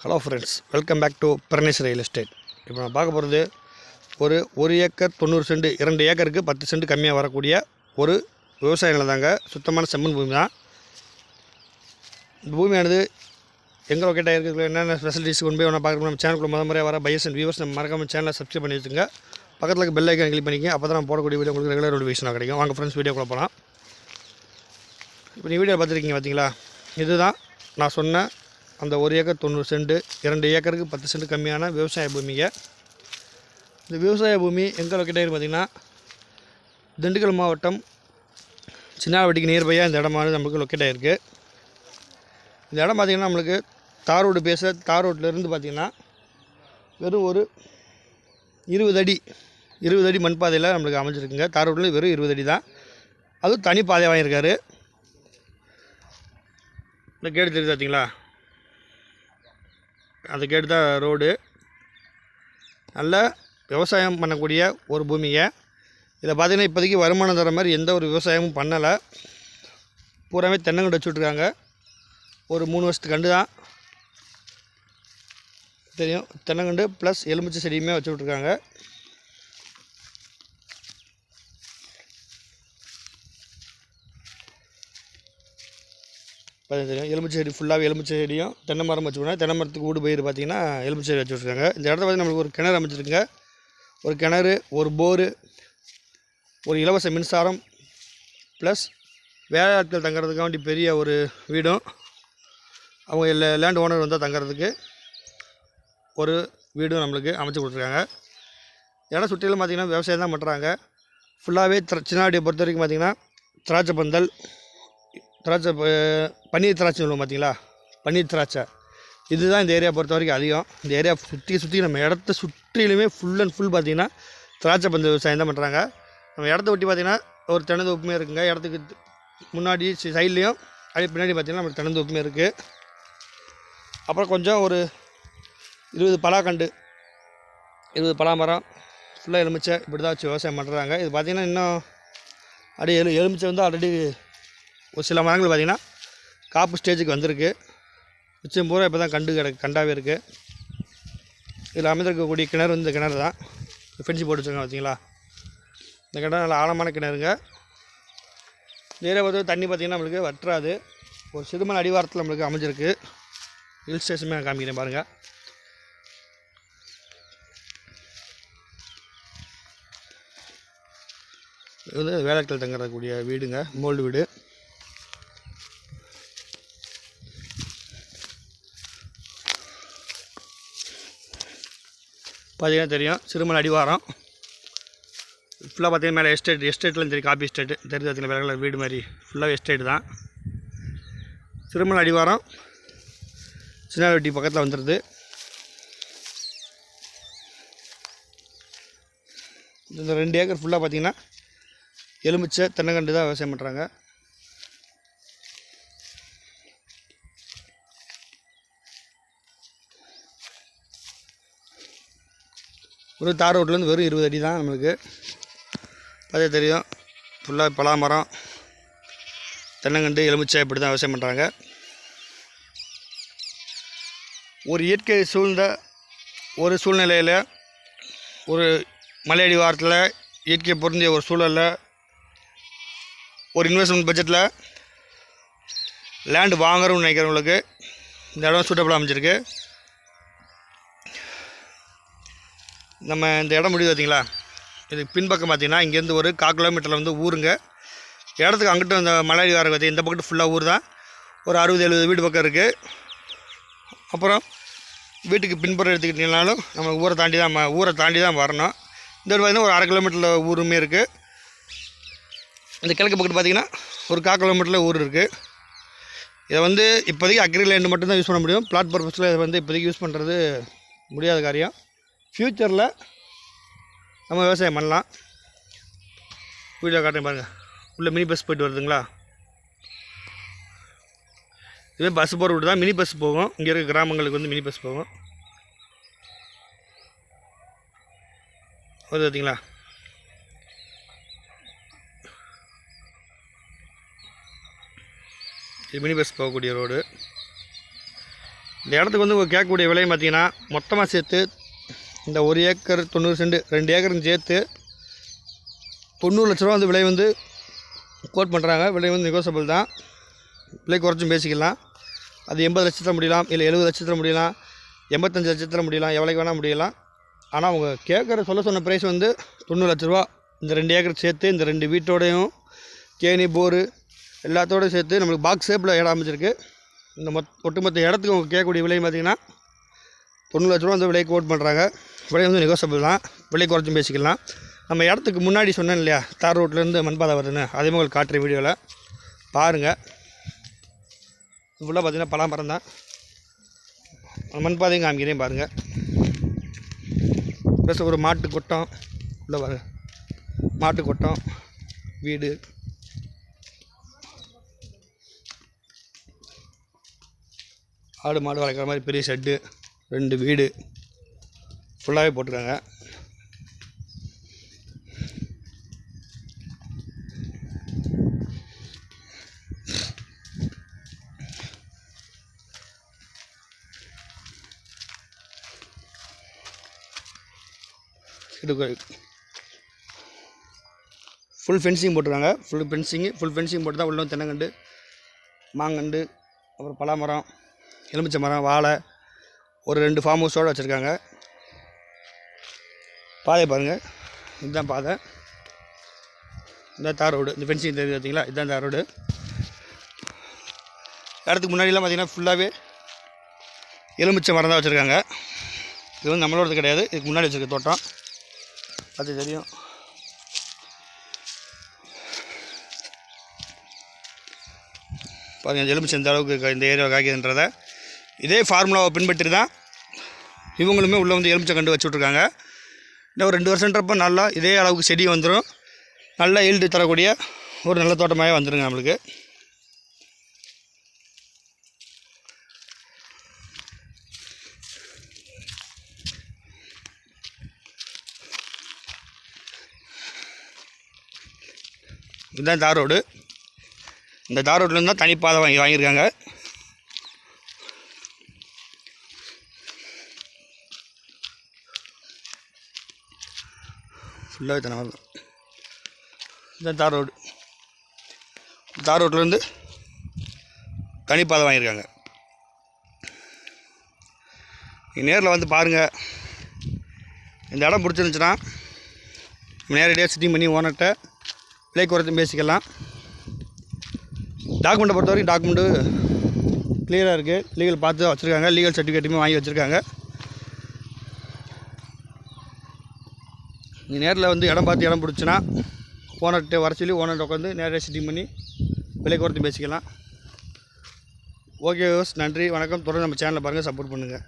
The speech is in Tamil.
Hello friends welcome back to பர்னேஸ் real estate இப்போ நான் பார்க்க போகிறது ஒரு ஒரு ஏக்கர் தொண்ணூறு சென்ட் இரண்டு ஏக்கருக்கு பத்து சென்ட் கம்மியாக வரக்கூடிய ஒரு விவசாய நிலம் தாங்க சுத்தமான செம்மண் பூமி தான். இந்த பூமியானது எங்கே லொக்கேட் இருக்குது என்னென்ன ஃபெசிலிட்டிஸ் கொண்டு போய் ஒன்றா பார்க்கணும் நம்ம சேனலுக்குள்ள முத முறையாக வர பையஸ் அண்ட் வியூவர்ஸ் நம்ம மறக்காமல் சேனலை சப்ஸ்கிரைப் பண்ணி வச்சுங்க பக்கத்தில் இருக்க பெல் ஐக்கன் கிளிக் பண்ணிக்க அப்போ தான் நான் போடக்கூடிய வீடியோ உங்களுக்கு ரெகுலர் நோட்டிஃபிகேஷன் கிடைக்கும். வாங்க ஃப்ரெண்ட்ஸ் வீடியோக்குள்ள போகலாம் இப்போ நீ வீடியோ பார்த்துருக்கீங்க பார்த்தீங்களா இதுதான் நான் சொன்ன அந்த ஒரு ஏக்கர் தொண்ணூறு சென்ட்டு இரண்டு ஏக்கருக்கு பத்து சென்ட் கம்மியான விவசாய பூமிங்க. இந்த விவசாய பூமி எங்கே லொக்கேட் பார்த்திங்கன்னா திண்டுக்கல் மாவட்டம் சின்னாவட்டிக்கு நியர்பையாக இந்த இடமானது நம்மளுக்கு லொக்கேட் ஆகிருக்கு இந்த இடம் பார்த்திங்கன்னா நம்மளுக்கு தார் ரோடு பேச தார் ரோட்லேருந்து பார்த்திங்கன்னா வெறும் ஒரு இருபது அடி இருபது அடி மண் பாதையில் நம்மளுக்கு அமைஞ்சிருக்குங்க. தார் ரோட்லேயும் வெறும் இருபது அடி தான். அதுவும் தனி பாதை வாங்கியிருக்காரு. இந்த கேடு தெரியுது பார்த்தீங்களா அந்த கேட்டு தான் ரோடு. நல்ல விவசாயம் பண்ணக்கூடிய ஒரு பூமிங்க. இதை பார்த்திங்கன்னா இப்போதைக்கு வருமானம் தர மாதிரி எந்த ஒரு விவசாயமும் பண்ணலை. பூராமே தென்னங்கண்டு வச்சுட்ருக்காங்க ஒரு மூணு வருஷத்துக்கு கண்டு தான். தெரியும். தென்னங்கண்டு ப்ளஸ் எலுமிச்சை செடியுமே வச்சு பார்த்தீங்கன்னா தெரியும் எலுமிச்சை செடி ஃபுல்லாகவே எலுமிச்சை செடியும் தென்னை மரம் வச்சுருக்காங்க. தென்னை மரத்துக்கு ஊடு பயிர் பார்த்தீங்கன்னா எலுமிச்சை செடி வச்சு விட்ருக்காங்க இந்த இடத்துல பார்த்தீங்கன்னா நம்மளுக்கு ஒரு கிணறு அமைச்சிருக்குங்க ஒரு கிணறு ஒரு போரு ஒரு இலவச மின்சாரம் ப்ளஸ் வேலையாட்கள் தங்குறதுக்காக வேண்டி பெரிய ஒரு வீடும். அவங்க இல்லை லேண்ட் ஓனர் வந்தால் தங்குறதுக்கு ஒரு வீடும் நம்மளுக்கு அமைச்சு கொடுத்துருக்காங்க. இடம் சுற்றிலும் பார்த்திங்கன்னா விவசாயம் தான் பண்ணுறாங்க ஃபுல்லாகவே திர சின்னாடியை பொறுத்த வரைக்கும் பார்த்திங்கன்னா திராட்சை பந்தல் திராட்சை பன்னீர் திராட்சை சொல்லுவோம் பார்த்தீங்களா பன்னீர் திராட்சை. இதுதான் இந்த ஏரியா பொறுத்த வரைக்கும் அதிகம். இந்த ஏரியா சுற்றி சுற்றி நம்ம இடத்த சுற்றிலுமே ஃபுல் அண்ட் ஃபுல் பார்த்தீங்கன்னா திராட்சை பந்து விவசாயம் தான் பண்ணுறாங்க நம்ம இடத்த ஒட்டி பார்த்திங்கன்னா ஒரு தென்னந்தோப்புமே இருக்குங்க. இடத்துக்கு முன்னாடி சைட்லேயும் அப்படியே பின்னாடி பார்த்திங்கன்னா நம்ம தென்னந்தோப்புமே இருக்குது அப்புறம் கொஞ்சம் ஒரு இருபது பலாக்கண்டு இருபது பலாமரம் ஃபுல்லாக எலுமிச்சை இப்படி தான் வச்சு விவசாயம் பண்ணுறாங்க இது பார்த்திங்கன்னா இன்னும் அப்படியே எலு எலுமிச்சை வந்து ஆல்ரெடி ஒரு சில மரங்கள் பார்த்திங்கன்னா காப்பு ஸ்டேஜுக்கு வந்திருக்கு. மிச்சம் பூரா இப்போ தான் கண்டு கிட கண்டாவே இருக்குது இதில் அமைந்திருக்கக்கூடிய கிணறு இந்த கிணறு தான். ஃபென்சி போட்டு வச்சுருக்காங்க பார்த்தீங்களா? இந்த கிணறு நல்ல ஆழமான கிணறுங்க. நேராக பார்த்து தண்ணி பார்த்திங்கன்னா நம்மளுக்கு வற்றாது. ஒரு சிறுமண அடிவாரத்தில் நம்மளுக்கு அமைஞ்சிருக்கு. ஹில் ஸ்டேஷன் நான் காமிக்கிறேன் பாருங்கள் இது வந்து வேலைக்கள் தங்கக்கூடிய வீடுங்க. மோல்டு வீடு. பார்த்தீங்கன்னா தெரியும். சிறுமலை அடிவாரம். ஃபுல்லாக பார்த்தீங்கன்னா மேலே எஸ்டேட் எஸ்டேட்லாம் தெரியும். காப்பி எஸ்டேட் தெரிஞ்சு பார்த்தீங்கன்னா வேலை வீடு மாதிரி. ஃபுல்லாக எஸ்டேட் தான். சிறுமலை அடிவாரம். சின்னாவட்டி பக்கத்தில் வந்துடுது இந்த ரெண்டு ஏக்கர் ஃபுல்லாக பார்த்திங்கன்னா எலுமிச்சை தென்னங்கண்டு தான் விவசாயம் பண்ணுறாங்க ஒரு தார் ரோட்லேருந்து வெறும் இருபது அடி தான் நம்மளுக்கு. அதே தெரியும். ஃபுல்லாக பலாமரம். தென்னங்கண்டு எலுமிச்சை இப்படி தான் விவசாயம் பண்ணுறாங்க ஒரு இயற்கை சூழ்ந்த ஒரு சூழ்நிலையில் ஒரு மலையடி வாரத்தில் இயற்கை பொருந்திய ஒரு சூழலில் ஒரு இன்வெஸ்ட்மெண்ட் பட்ஜெட்டில் லேண்டு வாங்குறோம்னு நினைக்கிறவங்களுக்கு இந்த இடம் சூட்டபுளாக அமைஞ்சிருக்கு. நம்ம இந்த இடம் முடிவு பார்த்தீங்களா இதுக்கு பின்பக்கம் பார்த்திங்கன்னா இங்கேருந்து ஒரு கால் கிலோமீட்டரில் வந்து ஊருங்க. இடத்துக்கு அங்கிட்டும் இந்த மலையடி வாரம் பார்த்தி இந்த பக்கத்து ஃபுல்லாக ஊர் தான். ஒரு அறுபது எழுபது வீடு பக்கம் இருக்குது அப்புறம் வீட்டுக்கு பின்புறம் எடுத்துக்கிட்டிங்கனாலும் நம்ம ஊரை தாண்டி தான் ஊரை தாண்டி தான் வரணும். இந்த பார்த்திங்கன்னா ஒரு அரை கிலோமீட்டரில் ஊருமே இருக்குது இந்த கிழக்கு பக்கத்து பார்த்தீங்கன்னா ஒரு கால் கிலோமீட்டரில் ஊர் இருக்குது இதை வந்து இப்போதைக்கு அக்ரி லேண்டு மட்டும்தான் யூஸ் பண்ண முடியும். பிளாட் பர்பஸில் இதை வந்து இப்போதைக்கு யூஸ் பண்ணுறது முடியாத காரியம். ஃப்யூச்சரில் நம்ம விவசாயம் பண்ணலாம். வீடியோ காட்டுறேன் பாருங்கள் உள்ளே மினி பஸ் போயிட்டு வருதுங்களா? இதுவே பஸ் போகிற விட்டு தான். மினி பஸ் போகும். இங்கே இருக்க கிராமங்களுக்கு வந்து மினி பஸ் போகும். வருது பார்த்தீங்களா இது மினி பஸ் போகக்கூடிய ரோடு. இந்த இடத்துக்கு வந்து கேட்கக்கூடிய விலையும் பார்த்தீங்கன்னா மொத்தமாக சேர்த்து இந்த ஒரு ஏக்கர் தொண்ணூறு செண்டு ரெண்டு ஏக்கரும் சேர்த்து தொண்ணூறு லட்ச ரூபா வந்து விலை வந்து கோட் பண்ணுறாங்க. விலை வந்து நெகோசபிள் தான். விலை குறைச்சும் பேசிக்கலாம். அது எண்பது லட்சத்தில் முடியலாம் இல்லை எழுபது லட்சத்தில் முடியலாம் எண்பத்தஞ்சு லட்சத்தில் முடியலாம் எவ்வளோக்கு வேணால் முடியலாம். ஆனால் அவங்க கேட்குற சொல்ல சொன்ன ப்ரைஸ் வந்து தொண்ணூறு லட்ச ரூபா. இந்த ரெண்டு ஏக்கர் சேர்த்து இந்த ரெண்டு வீட்டோடையும் கேணி போரு எல்லாத்தோடையும் சேர்த்து நம்மளுக்கு பாக்ஸ் ஷேப்பில் இடம் அமைச்சிருக்கு இந்த மொத் ஒட்டுமொத்த இடத்துக்கு அவங்க கேட்கக்கூடிய விலை பார்த்திங்கன்னா தொண்ணூறு லட்ச ரூபா வந்து விலை கோட் பண்ணுறாங்க விலை வந்து நெகோசபிள் தான். விலை குறைச்சும் பேசிக்கலாம். நம்ம இடத்துக்கு முன்னாடி சொன்னேன் இல்லையா தார் ரோட்லேருந்து மண்பாதை வருதுன்னு. அதே மாதிரி உங்களுக்கு காட்டுற வீடியோவில் பாருங்கள் ஃபுல்லாக பார்த்தீங்கன்னா பலாமரம் தான். மண்பாதையும் காமிக்கிறேன் பாருங்கள் ப்ளஸ் ஒரு மாட்டு கொட்டம். உள்ளே பாருங்க மாட்டு கொட்டம். வீடு. ஆடு மாடு வளர்க்குற மாதிரி பெரிய ஷெட்டு ரெண்டு வீடு ஃபுல்லாகவே போட்டிருக்காங்க. இது ஃபுல் ஃபென்சிங் போட்டுருக்காங்க. ஃபுல் ஃபென்சிங்கு ஃபுல் ஃபென்சிங் போட்டு தான் உள்ள தென்னங்கண்டு மாங்கண்டு அப்புறம் பலாமரம் எலுமிச்சை மரம் வாழை ஒரு ரெண்டு ஃபார்ம் ஹவுஸோடு வச்சுருக்காங்க. பாதை பாருங்கள் இதுதான் பாதை. இந்த தார் ரோடு. இந்த ஃபென்சிங் தெரியுது பார்த்தீங்களா? இதுதான் தார் ரோடு. இடத்துக்கு முன்னாடிலாம் பார்த்திங்கன்னா ஃபுல்லாகவே எலுமிச்சை மரம் தான் வச்சுருக்காங்க. இது வந்து நம்மளோடது கிடையாது. இதுக்கு முன்னாடி வச்சுருக்க தோட்டம். அது தெரியும். பாருங்கள் எலுமிச்சை இந்த அளவுக்கு இந்த ஏரியாவை காய்க்குதுன்றதை இதே ஃபார்முலாவை பின்பற்றி தான் இவங்களுமே உள்ளே வந்து எலுமிச்சை கண்டு வச்சுட்ருக்காங்க இன்னும் ஒரு ரெண்டு வருஷன்றப்போ நல்லா இதே அளவுக்கு செடி வந்துடும் நல்ல ஈல்டு தரக்கூடிய ஒரு நல்ல தோட்டமாகவே வந்துடுங்க நம்மளுக்கு. இதுதான் தார் ரோடு. இந்த தார் ரோட்லேருந்து தான் தனிப்பாதை வாங்கி வாங்கியிருக்காங்க. ஃபுல்லாகவே தனி தான் இதுதான் தார் ரோடு. தார் ரோட்லேருந்து தனிப்பாதை வாங்கியிருக்காங்க. நீங்கள் நேரில் வந்து பாருங்கள் இந்த இடம் பிடிச்சிருந்துச்சுன்னா நேரடியாக சிட்டிங் பண்ணி ஓனர்கிட்ட விலை குறைத்து பேசிக்கலாம். டாக்குமெண்ட்டை பொறுத்த வரைக்கும் டாக்குமெண்ட்டு கிளியராக இருக்குது லீகல் பார்த்து வச்சுருக்காங்க. லீகல் சர்டிஃபிகேட்டுமே வாங்கி வச்சுருக்காங்க. நீங்கள் நேரில் வந்து இடம் பார்த்து இடம் பிடிச்சின்னா ஓனர்கிட்ட வர சொல்லி ஓனர்கிட்ட உட்காந்து நேரடியாக சிட்டிங் பண்ணி விலை குறைத்து பேசிக்கலாம். ஓகே நன்றி வணக்கம். தொடர்ந்து நம்ம சேனலை பாருங்கள் சப்போர்ட் பண்ணுங்கள்